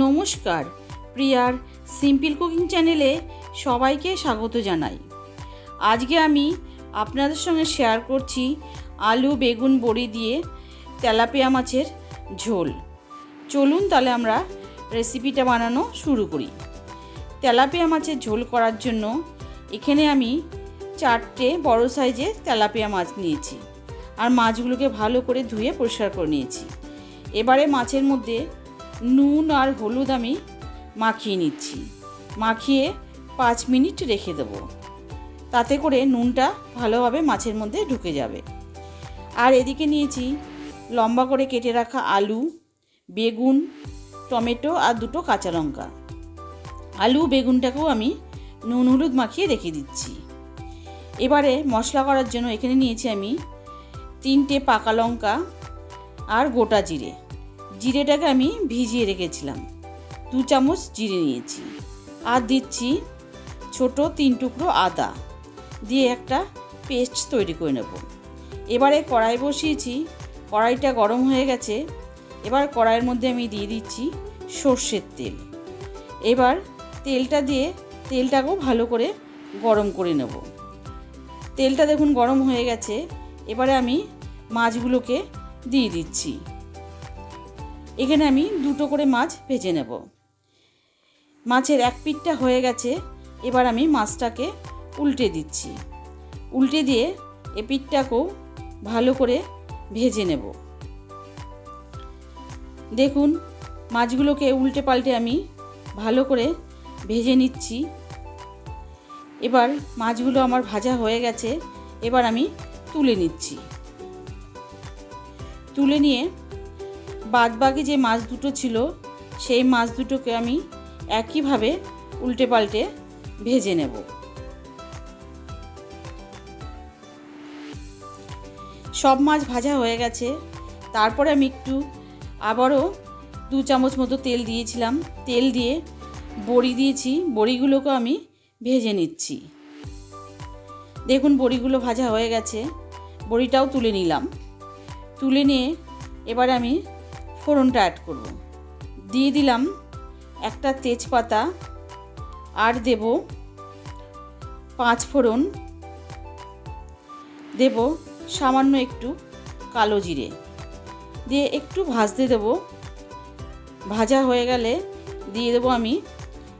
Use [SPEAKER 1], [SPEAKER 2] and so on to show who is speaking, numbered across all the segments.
[SPEAKER 1] নমস্কার, প্রিয়ার simple cooking চ্যানেলে সবাইকে স্বাগত জানাই। আজকে আমি আপনাদের সঙ্গে শেয়ার করছি আলু বেগুন বড়ি দিয়ে তেলাপিয়া মাছের ঝোল। চলুন তাহলে আমরা রেসিপিটা বানানো শুরু করি। তেলাপিয়া মাছের ঝোল করার জন্য এখানে আমি চারটে বড় সাইজের তেলাপিয়া মাছ নিয়েছি। আর মাছগুলোকে ভালো করে ধুয়ে পরিষ্কার করে নিয়েছি। এবারে মাছের মধ্যে নুন আর হলুদ আমি মাখিয়ে নিচ্ছি। মাখিয়ে পাঁচ মিনিট রেখে দেবো। তাতে করে নুনটা ভালোভাবে মাছের মধ্যে ঢুকে যাবে। আর এদিকে নিয়েছি লম্বা করে কেটে রাখা আলু, বেগুন, টমেটো আর দুটো কাঁচা লঙ্কা। আলু, বেগুনটাকেও আমি নুন, হলুদ মাখিয়ে রেখে দিচ্ছি। এবারে মশলা করার জন্য এখানে নিয়েছি আমি তিনটে পাকা লঙ্কা আর গোটা জিরে। জিরেটাকে আমি ভিজিয়ে রেখেছিলাম। দু চামচ জিরে নিয়েছি। আর দিচ্ছি ছোট তিন টুকরো আদা। দিয়ে একটা পেস্ট তৈরি করে নেব। এবারে কড়াই বসিয়েছি। কড়াইটা গরম হয়ে গেছে। এবার কড়াইয়ের মধ্যে আমি দিয়ে দিচ্ছি সর্ষের তেল। এবার তেলটা দিয়ে তেলটাকেও ভালো করে গরম করে নেব। তেলটা দেখুন গরম হয়ে গেছে। এবারে আমি মাছগুলোকে দিয়ে দিচ্ছি। এখানে আমি দুটো করে মাছ ভেজে নেব। মাছের এক পিঠটা হয়ে গেছে, এবার আমি মাছটাকে উল্টে দিচ্ছি। উল্টে দিয়ে এ পিঠটাকেও ভালো করে ভেজে নেব। দেখুন, মাছগুলোকে উল্টে পাল্টে আমি ভালো করে ভেজে নিচ্ছি। এবার মাছগুলো আমার ভাজা হয়ে গেছে, এবার আমি তুলে নিচ্ছি। তুলে নিয়ে বাদ বাকি যে মাছ দুটো ছিল, সেই মাছ দুটোকে আমি একইভাবে উল্টে পাল্টে ভেজে নেব। সব মাছ ভাজা হয়ে গেছে। তারপরে আমি একটু আবারও দু চামচ মতো তেল দিয়েছিলাম। তেল দিয়ে বড়ি দিয়েছি। বড়িগুলোকে আমি ভেজে নিচ্ছি। দেখুন, বড়িগুলো ভাজা হয়ে গেছে। বড়িটাও তুলে নিলাম। তুলে নিয়ে এবার আমি ফোড়নটা অ্যাড করব। দিয়ে দিলাম একটা তেজপাতা, আর দেব পাঁচ ফোড়ন। দেব সামান্য একটু কালো জিরে। দিয়ে একটু ভাজতে দেব। ভাজা হয়ে গেলে দিয়ে দেবো আমি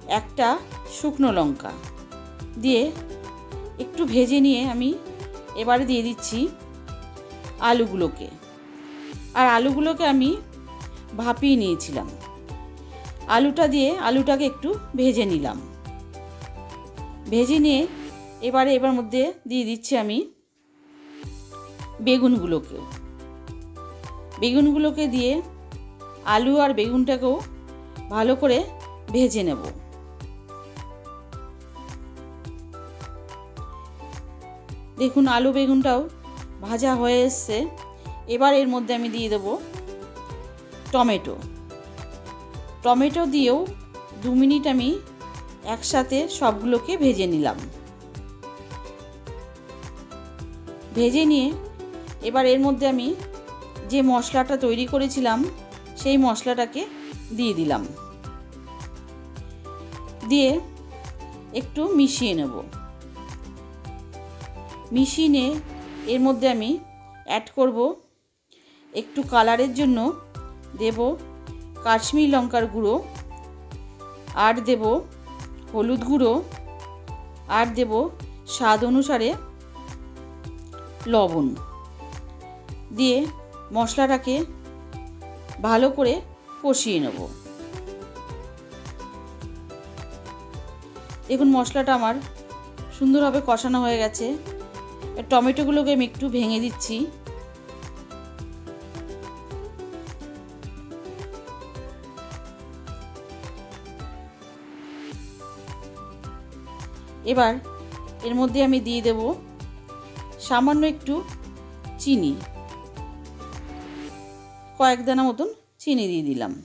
[SPEAKER 1] একটা শুকনো লঙ্কা। দিয়ে একটু ভেজে নিয়ে আমি এবারে দিয়ে দিচ্ছি আলুগুলোকে। আর আলুগুলোকে আমি ভাপিয়ে নিয়েছিলাম। আলুটা দিয়ে আলুটাকে একটু ভেজে নিলাম। ভেজে নিয়ে এবারে এবার মধ্যে দিয়ে দিচ্ছি আমি বেগুনগুলোকে। বেগুনগুলোকে দিয়ে আলু আর বেগুনটাকেও ভালো করে ভেজে নেব। দেখুন আলু বেগুনটাও ভাজা হয়ে এসছে। এবার এর মধ্যে আমি দিয়ে দেবো টমেটো। টমেটো দিয়েও দু মিনিট আমি একসাথে সবগুলোকে ভেজে নিলাম। ভেজে নিয়ে এবার এর মধ্যে আমি যে মশলাটা তৈরি করেছিলাম, সেই মশলাটাকে দিয়ে দিলাম। দিয়ে একটু মিশিয়ে নেব। মিশিয়ে এর মধ্যে আমি অ্যাড করব একটু কালারের জন্য দেব কাশ্মীর লঙ্কার গুঁড়ো, আর দেব হলুদ গুঁড়ো, আর দেব স্বাদ অনুসারে লবণ। দিয়ে মশলাটাকে ভালো করে কষিয়ে নেব। দেখুন, মশলাটা আমার সুন্দরভাবে কষানো হয়ে গেছে। টমেটোগুলোকে আমি একটু ভেঙে দিচ্ছি। এবার এর মধ্যে আমি দিয়ে দেব সামান্য একটু চিনি। কয়েক দানা মতন চিনি দিয়ে দিলাম।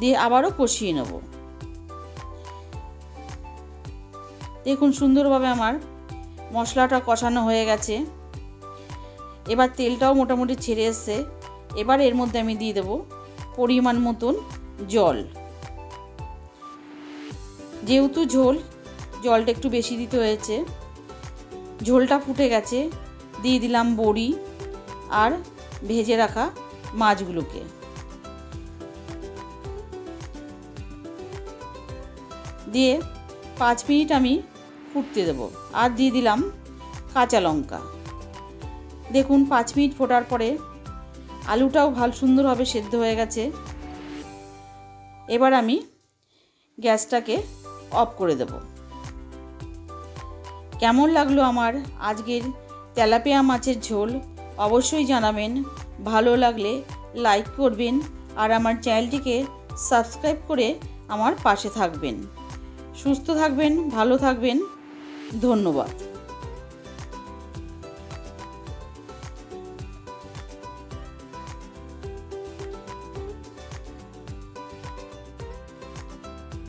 [SPEAKER 1] দিয়ে আবারও কষিয়ে নেব। দেখুন সুন্দরভাবে আমার মশলাটা কষানো হয়ে গেছে। এবার তেলটাও মোটামুটি ছেড়ে এসছে। এবার এর মধ্যে আমি দিয়ে দেবো পরিমাণ মতন জল। যেহেতু ঝোল জলটা একটু বেশি দিতে হয়েছে। ঝোলটা ফুটে গেছে, দিয়ে দিলাম বড়ি আর ভেজে রাখা মাছগুলোকে। দিয়ে পাঁচ মিনিট আমি ফুটতে দেবো আর দিয়ে দিলাম কাঁচা লঙ্কা। দেখুন, পাঁচ মিনিট ফোটার পরে আলুটাও ভালো সুন্দরভাবে সেদ্ধ হয়ে গেছে। এবার আমি গ্যাসটাকে অফ করে দেব। কেমন লাগল আমার আজকের তেলাপিয়া মাছের ঝোল? অবশ্যই জানাবেন। ভালো লাগলে লাইক করবেন আর আমার চ্যানেলটিকে সাবস্ক্রাইব করে আমার পাশে থাকবেন। সুস্থ থাকবেন, ভালো থাকবেন। ধন্যবাদ।